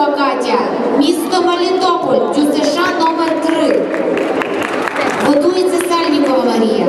Кудрявцева Катя, місто Мелітополь, ДЮСШ номер 3 Готується Сальнікова Марія.